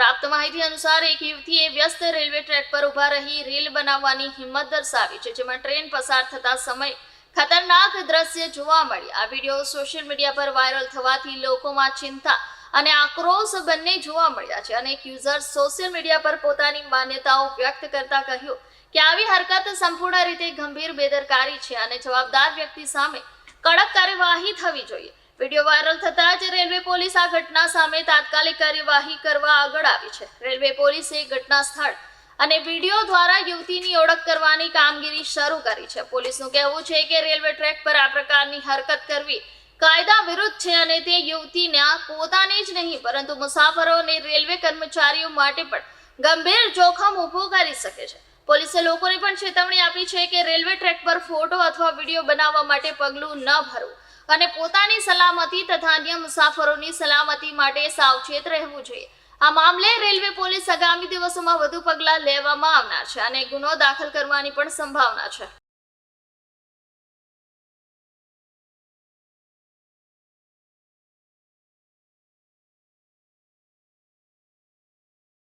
પ્રાપ્ત માહિતી અનુસાર એક યુવતીએ વ્યસ્ત રેલવે ટ્રેક પર ઊભા રહી રીલ બનાવવાની હિંમત દર્શાવી છે, જેમાં ટ્રેન પસાર થતા સમય ખતરનાક દ્રશ્ય જોવા મળી. આ વીડિયો સોશિયલ મીડિયા પર વાયરલ થવાથી લોકોમાં ચિંતા અને આક્રોશ બંને જોવા મળ્યા છે. અનેક યુઝર્સ સોશિયલ મીડિયા પર પોતાની માન્યતાઓ વ્યક્ત કરતા કહ્યું કે આવી હરકત સંપૂર્ણ રીતે ગંભીર, બેદરકારી છે અને જવાબદાર વ્યક્તિ સામે કડક કાર્યવાહી થવી જોઈએ. વીડિયો વાયરલ થતાં જ રેલવે પોલીસ આ ઘટના સામે તાત્કાલિક કાર્યવાહી કરવા આગળ આવી છે. રેલવે પોલીસે ઘટના સ્થળ અને વીડિયો દ્વારા યુવતીની ઓળખ કરવાની કામગીરી શરૂ કરી છે. પોલીસનું કહેવું છે કે રેલવે ટ્રેક પર આ પ્રકારની હરકત કરવી કાયદા વિરુદ્ધ છે અને તે યુવતીના પોતાને જ નહીં, પરંતુ મુસાફરો અને રેલવે કર્મચારીઓ માટે પણ ગંભીર જોખમ ઊભું કરી શકે છે. પોલીસે લોકોને પણ ચેતવણી આપી છે કે રેલવે ટ્રેક પર ફોટો અથવા વીડિયો બનાવવા માટે પગલું ન ભરવું. અને પોતાની સલામતી તથા અન્ય મુસાફરોની સલામતી માટે સાવચેત રહેવું જોઈએ. આ મામલે રેલવે પોલીસ આગામી દિવસોમાં વધુ પગલાં લેવામાં આવનાર છે અને ગુનો દાખલ કરવાની પણ સંભાવના છે.